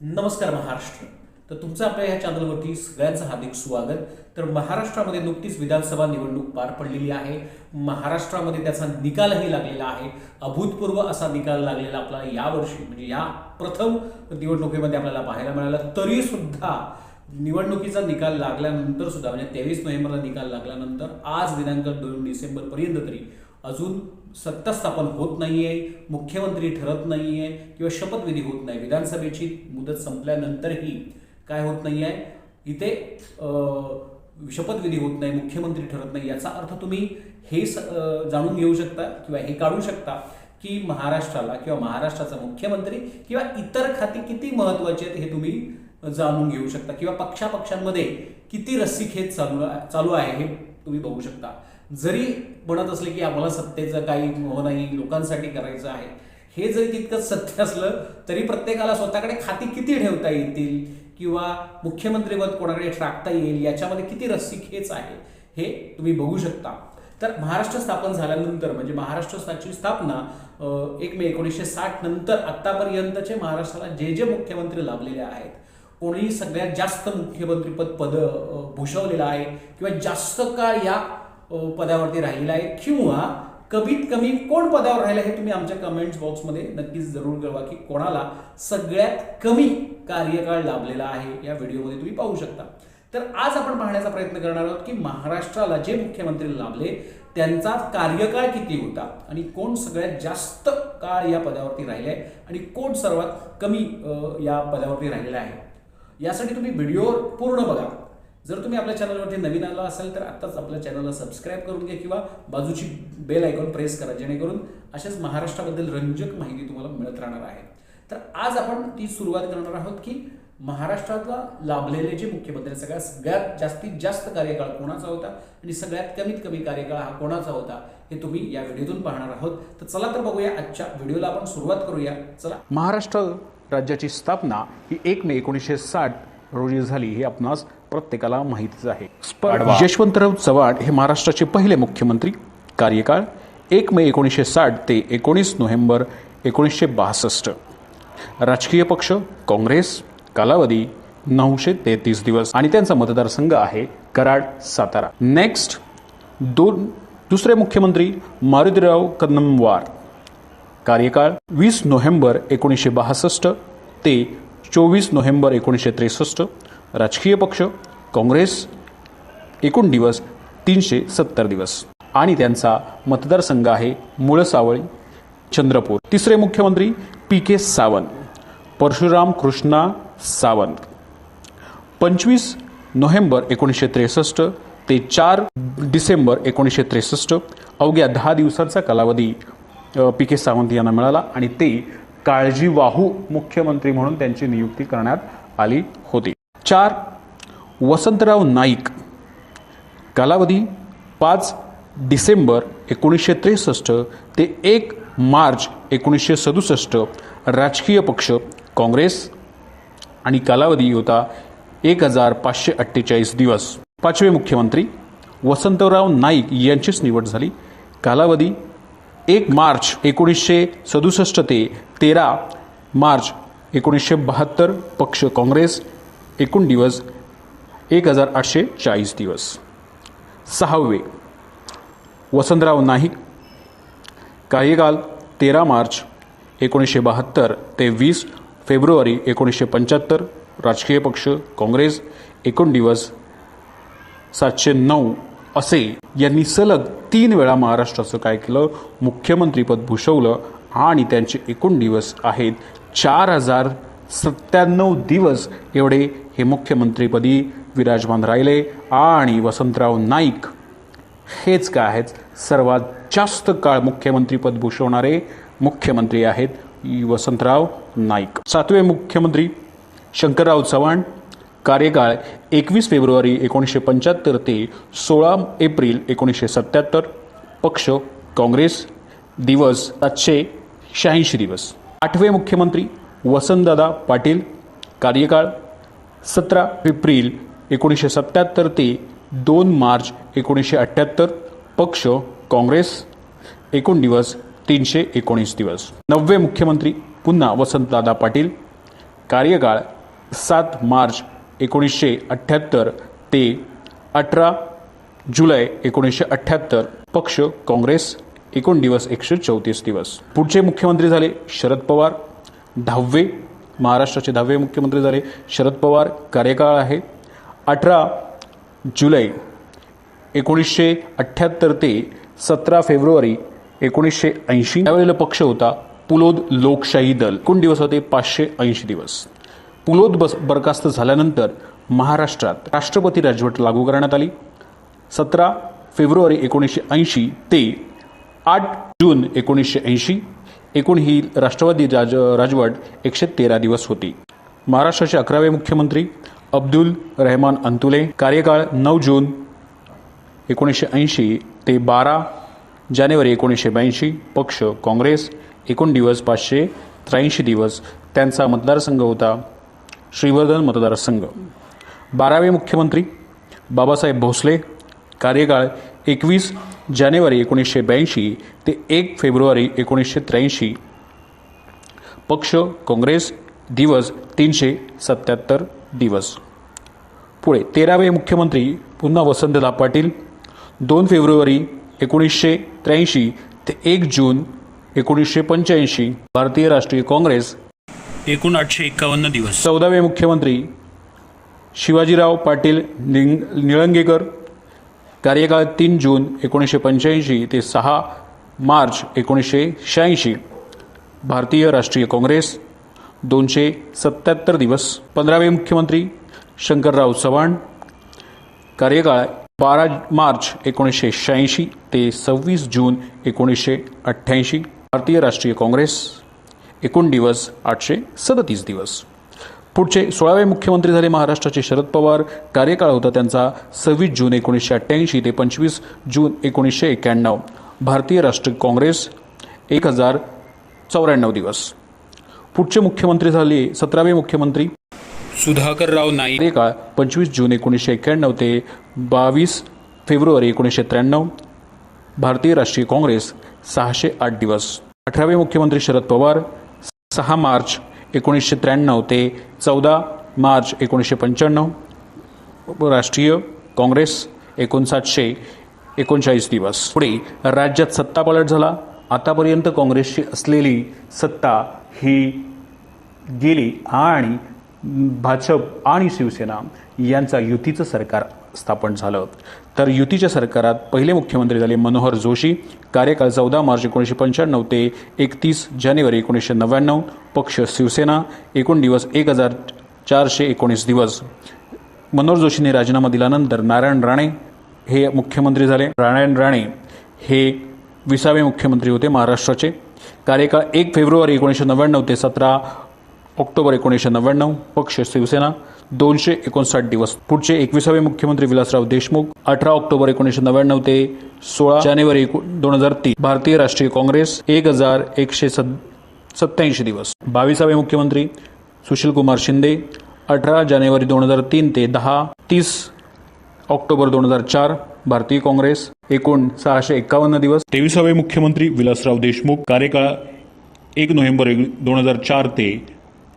नमस्कार महाराष्ट्र. तर तुमचं आपल्या ह्या चॅनलवरती सगळ्यांचं हार्दिक स्वागत. तर महाराष्ट्रामध्ये नुकतीच विधानसभा निवडणूक पार पडलेली आहे. महाराष्ट्रामध्ये त्याचा निकालही लागलेला आहे. अभूतपूर्व असा निकाल लागलेला आपल्याला यावर्षी म्हणजे या प्रथम निवडणुकीमध्ये आपल्याला पाहायला मिळाला. तरी सुद्धा निवडणुकीचा निकाल लागल्यानंतर सुद्धा म्हणजे तेवीस नोव्हेंबरला निकाल लागल्यानंतर आज दिनांक दोन डिसेंबरपर्यंत तरी अजून सत्ता स्थापन होत नाही आहे मुख्यमंत्री ठरत नाही आहे किंवा शपथविधी होत नाही. विधानसभेची मुदत संपल्यानंतरही काय होत नाही आहे इथे शपथविधी होत नाही मुख्यमंत्री ठरत नाही. याचा अर्थ तुम्ही हे स- जाणून घेऊ शकता किंवा हे काढू शकता की महाराष्ट्राला किंवा महाराष्ट्राचा मुख्यमंत्री किंवा इतर खाती किती महत्त्वाची आहेत हे तुम्ही जाणून घेऊ शकता. किंवा पक्षापक्षांमध्ये किती रस्सीखेच चालू चालू आहे हे तुम्ही बघू शकता. जरी म्हणत असले की आम्हाला सत्तेचं काही मोह नाही लोकांसाठी करायचं आहे हे जरी तितकंच सत्य असलं तरी प्रत्येकाला स्वतःकडे खाती किती ठेवता येतील? किंवा मुख्यमंत्रीपद कोणाकडे टाकता येईल? याच्यामध्ये किती रस्सीखेच आहे? हे तुम्ही बघू शकता. तर महाराष्ट्र स्थापन झाल्यानंतर म्हणजे महाराष्ट्राची स्थापना एक मे एकोणीसशे साठ नंतर आत्तापर्यंतचे महाराष्ट्राला जे जे मुख्यमंत्री लाभलेले आहेत कोणी सगळ्यात जास्त मुख्यमंत्रीपद पद भूषवलेलं आहे किंवा जास्त काळ या पदावरती राहिला आहे. किंवा कमीत कमी कोण पदावर राहिलं हे तुम्ही आमच्या कमेंट्स बॉक्समध्ये नक्कीच जरूर कळवा की कोणाला सगळ्यात कमी कार्यकाळ लाभलेला आहे या व्हिडिओमध्ये तुम्ही पाहू शकता. तर आज आपण पाहण्याचा प्रयत्न करणार आहोत की महाराष्ट्राला जे मुख्यमंत्री लाभले त्यांचा कार्यकाळ किती होता आणि कोण सगळ्यात जास्त काळ या पदावरती राहिले आणि कोण सर्वात कमी या पदावरती राहिलेला आहे. यासाठी तुम्ही व्हिडिओ पूर्ण बघा. जर तुम्ही आपल्या चॅनलवरती नवीन आला असाल तर आत्ताच आपल्या चॅनलला सबस्क्राईब करून घ्या किंवा बाजूची बेल आयकॉन प्रेस करा जेणेकरून अशाच महाराष्ट्राबद्दल रंजक माहिती तुम्हाला मिळत राहणार आहे. तर आज आपण ती सुरुवात करणार आहोत की महाराष्ट्रातला लाभलेले जे मुख्यमंत्री सगळ्यात सगळ्यात जास्तीत जास्त कार्यकाळ कोणाचा होता आणि सगळ्यात कमीत कमी कार्यकाळ हा कोणाचा होता हे तुम्ही या व्हिडिओतून पाहणार आहोत. तर चला तर बघूया आजच्या व्हिडिओला आपण सुरुवात करूया. चला. महाराष्ट्र राज्याची स्थापना ही एक मे एकोणीसशे साठ रोजी झाली हे आपणास प्रत्येकाला माहितीच आहे. यशवंतराव चव्हाण हे महाराष्ट्राचे पहिले मुख्यमंत्री कार्यकाळ एक मे एकोणीसशे साठ ते एकोणीस नोव्हेंबर एकोणीसशे बासष्ट. राजकीय पक्ष काँग्रेस कालावधी नऊशे तेहतीस दिवस. आणि त्यांचा मतदारसंघ आहे कराड सातारा. नेक्स्ट दोन दुसरे मुख्यमंत्री मारुतीराव कन्नमवार कार्यकाळ वीस नोव्हेंबर एकोणीसशे बासष्ट ते चोवीस नोव्हेंबर एकोणीसशे त्रेसष्ट राजकीय पक्ष काँग्रेस एकूण दिवस तीनशे सत्तर दिवस. आणि त्यांचा मतदारसंघ आहे मुळसावळी चंद्रपूर. तिसरे मुख्यमंत्री पी के सावंत परशुराम कृष्णा सावंत. पंचवीस नोव्हेंबर एकोणीसशे त्रेसष्ट ते चार डिसेंबर एकोणीसशे त्रेसष्ट अवघ्या दहा दिवसांचा कालावधी पी के सावंत यांना मिळाला आणि ते काळजीवाहू मुख्यमंत्री म्हणून त्यांची नियुक्ती करण्यात आली होती. चार वसंतराव नाईक. कालावधी पाच डिसेंबर एकोणीसशे त्रेसष्ट ते एक मार्च एकोणीसशे सदुसष्ट. राजकीय पक्ष काँग्रेस. आणि कालावधी होता एक हजार पाचशे अठ्ठेचाळीस दिवस. पाचवे मुख्यमंत्री वसंतराव नाईक यांचीच निवड झाली. कालावधी एक मार्च एकोणीसशे सदुसष्ट ते तेरा मार्च एकोणीसशे बहात्तर पक्ष काँग्रेस एकूण दिवस एक हजार आठशे चाळीस दिवस. सहावे वसंतराव नाईक कार्यकाल तेरा मार्च एकोणीसशे बहात्तर ते वीस फेब्रुवारी एकोणीसशे पंच्याहत्तर राजकीय पक्ष काँग्रेस एकूण दिवस सातशे नऊ असे यांनी सलग तीन वेळा महाराष्ट्राचं काय केलं? मुख्यमंत्रीपद भूषवलं आणि त्यांचे एकूण दिवस आहेत चार हजार सत्त्याण्णव दिवस. एवढे हे मुख्यमंत्रीपदी विराजमान राहिले आणि वसंतराव नाईक. हेच काय आहेत? सर्वात जास्त काळ मुख्यमंत्रीपद भूषवणारे मुख्यमंत्री आहेत वसंतराव नाईक. सातवे मुख्यमंत्री शंकरराव चव्हाण कार्यकाळ एकवीस फेब्रुवारी एकोणीसशे पंच्याहत्तर ते सोळा एप्रिल एकोणीसशे सत्त्याहत्तर पक्ष काँग्रेस दिवस सातशे शहाऐंशी दिवस. आठवे मुख्यमंत्री वसंतदादा पाटील. कार्यकाळ सतरा एप्रिल एकोणीसशे सत्त्याहत्तर ते दोन मार्च एकोणीसशे अठ्ठ्याहत्तर. पक्ष काँग्रेस. एकूण दिवस तीनशे एकोणीस दिवस. नववे मुख्यमंत्री पुन्हा वसंतदादा पाटील. कार्यकाळ सात मार्च एकोणीसशे अठ्ठ्याहत्तर ते अठरा जुलै एकोणीसशे अठ्ठ्याहत्तर पक्ष काँग्रेस एकूण दिवस एकशे चौतीस दिवस. पुढचे मुख्यमंत्री झाले शरद पवार. दहावे महाराष्ट्राचे दहावे मुख्यमंत्री झाले शरद पवार. कार्यकाळ आहे अठरा जुलै एकोणीसशे अठ्ठ्याहत्तर ते सतरा फेब्रुवारी एकोणीसशे ऐंशी. त्यावेळेला पक्ष होता पुलोद लोकशाही दल. एकूण दिवस होते पाचशे ऐंशी दिवस. पुलोद बस बरखास्त झाल्यानंतर महाराष्ट्रात राष्ट्रपती राजवट लागू करण्यात आली. सतरा फेब्रुवारी एकोणीसशे ऐंशी ते आठ जून एकोणीसशे ऐंशी एकूण ही राष्ट्रवादी राज राजवट एकशे तेरा दिवस होती. महाराष्ट्राचे अकरावे मुख्यमंत्री अब्दुल रहमान अंतुले कार्यकाळ नऊ जून एकोणीसशे ऐंशी ते बारा जानेवारी एकोणीसशे ब्याऐंशी पक्ष काँग्रेस एकूण दिवस पाचशे त्र्याऐंशी दिवस त्यांचा मतदारसंघ होता. श्रीवर्धन मतदारसंघ. बारावे मुख्यमंत्री बाबासाहेब भोसले कार्यकाळ एकवीस जानेवारी एकोणीसशे ब्याऐंशी ते एक फेब्रुवारी एकोणीसशे त्र्याऐंशी. पक्ष काँग्रेस दिवस तीनशे सत्याहत्तर दिवस. पुढे तेरावे मुख्यमंत्री पुन्हा वसंतदा पाटील दोन फेब्रुवारी एकोणीसशे त्र्याऐंशी ते एक जून एकोणीसशे पंच्याऐंशी. भारतीय राष्ट्रीय काँग्रेस एकूण आठशे एक्कावन्न दिवस. चौदावे मुख्यमंत्री शिवाजीराव पाटील निंग निळंगेकर. कार्यकाळ तीन जून एकोणीसशे पंच्याऐंशी ते सहा मार्च एकोणीसशे शहाऐंशी. भारतीय राष्ट्रीय काँग्रेस. दोनशे सत्याहत्तर दिवस. पंधरावे मुख्यमंत्री शंकरराव चव्हाण. कार्यकाळ बारा मार्च एकोणीसशे शहाऐंशी ते सव्वीस जून एकोणीसशे अठ्ठ्याऐंशी. भारतीय राष्ट्रीय काँग्रेस. एकूण दिवस आठशे सदतीस दिवस. पुढचे सोळावे मुख्यमंत्री झाले महाराष्ट्राचे शरद पवार. कार्यकाळ होता त्यांचा सव्वीस जून एकोणीसशे अठ्ठ्याऐंशी ते पंचवीस जून एकोणीसशे एक्क्याण्णव भारतीय राष्ट्रीय काँग्रेस एक हजार चौऱ्याण्णव दिवस. पुढचे मुख्यमंत्री झाले सतरावे मुख्यमंत्री. सुधाकरराव नाईक. कार्यकाळ पंचवीस जून एकोणीसशे एक्क्याण्णव ते बावीस फेब्रुवारी एकोणीसशे त्र्याण्णव. भारतीय राष्ट्रीय काँग्रेस सहाशे आठ दिवस. अठरावे मुख्यमंत्री शरद पवार. सहा मार्च एकोणीसशे त्र्याण्णव ते चौदा मार्च एकोणीसशे पंच्याण्णव. राष्ट्रीय काँग्रेस एकोणसातशे एकोणचाळीस दिवस. पुढे राज्यात सत्तापालट झाला. आतापर्यंत काँग्रेसची असलेली सत्ता ही गेली. आणि भाजप आणि शिवसेना यांचा युतीचं सरकार स्थापन झालं. तर युतीच्या सरकारात पहिले मुख्यमंत्री झाले मनोहर जोशी. कार्यकाळ चौदा मार्च एकोणीसशे पंच्याण्णव ते एकतीस जानेवारी एकोणीसशे नव्याण्णव. पक्ष शिवसेना. एकूण दिवस एक हजार चारशे एकोणीस दिवस. मनोहर जोशीने राजीनामा दिल्यानंतर नारायण राणे हे मुख्यमंत्री झाले. नारायण राणे हे विसावे मुख्यमंत्री होते महाराष्ट्राचे. कार्यकाळ एक फेब्रुवारी एकोणीसशे नव्याण्णव ते सतरा ऑक्टोबर एकोणीसशे नव्याण्णव. पक्ष शिवसेना. दोनशे एकोणसाठ दिवस. पुढचे एकविसावे मुख्यमंत्री विलासराव देशमुख अठरा ऑक्टोबर एकोणीसशे नव्याण्णव ते सोळा जानेवारी दोन हजार तीन. भारतीय राष्ट्रीय काँग्रेस एक हजार एकशे सद सत्याऐंशी दिवस. बावीसावे मुख्यमंत्री सुशीलकुमार शिंदे अठरा जानेवारी दोन हजार तीन ते दहा तीस ऑक्टोबर दोन हजार चार. भारतीय काँग्रेस एकूण सहाशे एक्कावन्न दिवस. तेविसावे मुख्यमंत्री विलासराव देशमुख कार्यकाळ एक नोव्हेंबर दोन हजार चार ते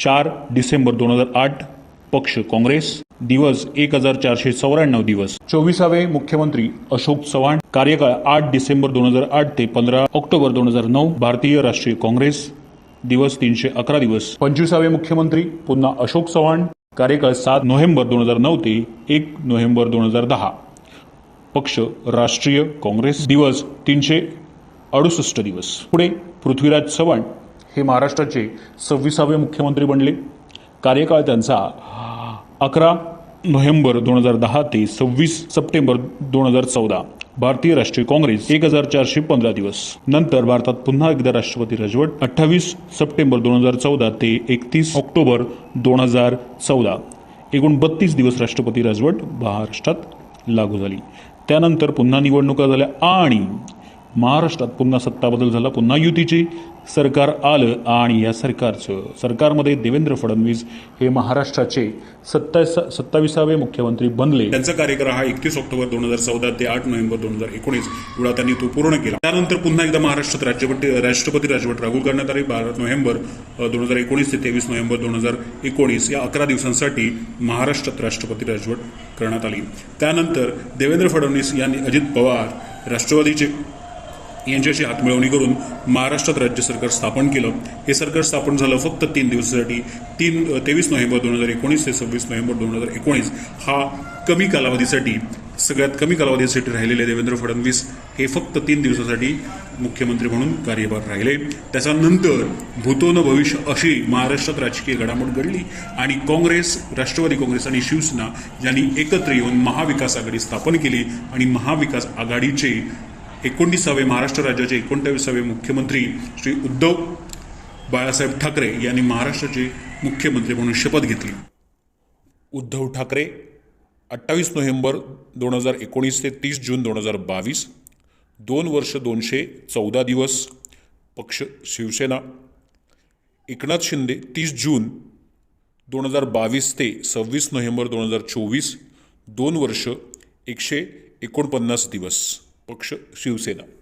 चार डिसेंबर दोन हजार आठ. पक्ष काँग्रेस दिवस एक हजार चारशे चौऱ्याण्णव दिवस. चोवीसावे मुख्यमंत्री अशोक चव्हाण कार्यकाळ आठ डिसेंबर दोन हजार आठ ते पंधरा ऑक्टोबर दोन हजार नऊ भारतीय राष्ट्रीय काँग्रेस दिवस तीनशे अकरा दिवस. पंचवीसावे मुख्यमंत्री पुन्हा अशोक चव्हाण कार्यकाळ सात नोव्हेंबर दोन हजार नऊ ते एक नोव्हेंबर दोन हजार दहा. पक्ष राष्ट्रीय काँग्रेस दिवस तीनशे अडुसष्ट दिवस. पुढे पृथ्वीराज चव्हाण हे महाराष्ट्राचे सव्वीसावे मुख्यमंत्री बनले. कार्यकाळ त्यांचा अकरा नोव्हेंबर दोन हजार दहा ते सव्वीस सप्टेंबर दोन हजार चौदा. भारतीय राष्ट्रीय काँग्रेस एक हजार चारशे पंधरा दिवस. नंतर भारतात पुन्हा एकदा राष्ट्रपती राजवट अठ्ठावीस सप्टेंबर दोन हजार चौदा ते एकतीस ऑक्टोबर दोन हजार चौदा. एकूण बत्तीस दिवस राष्ट्रपती राजवट महाराष्ट्रात लागू झाली. त्यानंतर पुन्हा निवडणुका झाल्या आणि महाराष्ट्रात पुन्हा सत्ता बदल झाला पुन्हा युतीचे सरकार आलं आणि या सरकारचं सरकारमध्ये देवेंद्र फडणवीस हे महाराष्ट्राचे सत्तावीस सत्तावीसावे मुख्यमंत्री बनले. त्यांचा कार्यक्रम हा एकतीस ऑक्टोबर दोन हजार चौदा ते आठ नोव्हेंबर दोन हजार एकोणीस एवढा त्यांनी तो पूर्ण केला. त्यानंतर पुन्हा एकदा महाराष्ट्रात राज्यपती राष्ट्रपती राजवट लागू करण्यात आली. बारा नोव्हेंबर दोन हजार एकोणीस ते तेवीस नोव्हेंबर दोन हजार एकोणीस या अकरा दिवसांसाठी महाराष्ट्रात राष्ट्रपती राजवट करण्यात आली. त्यानंतर देवेंद्र फडणवीस यांनी अजित पवार राष्ट्रवादीचे यांच्याशी हातमिळवणी करून महाराष्ट्रात राज्य सरकार स्थापन केलं. हे सरकार स्थापन झालं फक्त तीन दिवसासाठी. तीन तेवीस नोव्हेंबर दोन हजार एकोणीस ते सव्वीस नोव्हेंबर दोन हजार एकोणीस हा कमी कालावधीसाठी सगळ्यात कमी कालावधीसाठी राहिलेले देवेंद्र फडणवीस हे फक्त तीन दिवसासाठी मुख्यमंत्री म्हणून कार्यभार राहिले. त्याच्यानंतर भूतो न भविष्य अशी महाराष्ट्रात राजकीय घडामोड घडली आणि काँग्रेस राष्ट्रवादी काँग्रेस आणि शिवसेना यांनी एकत्र येऊन महाविकास आघाडी स्थापन केली आणि महाविकास आघाडीचे एकोणतीसावे महाराष्ट्र राज्याचे एकोणतावीसावे मुख्यमंत्री श्री उद्धव बाळासाहेब ठाकरे यांनी महाराष्ट्राचे मुख्यमंत्री म्हणून शपथ घेतली. उद्धव ठाकरे अठ्ठावीस नोव्हेंबर दोन हजार एकोणीस ते तीस जून दोन हजार बावीस दोन वर्ष दोनशे चौदा दिवस पक्ष शिवसेना एकनाथ शिंदे तीस जून दोन हजार बावीस ते सव्वीस नोव्हेंबर दोन हजार चोवीस दोन वर्ष एकशे एकोणपन्नास दिवस. पक्ष शिवसेना.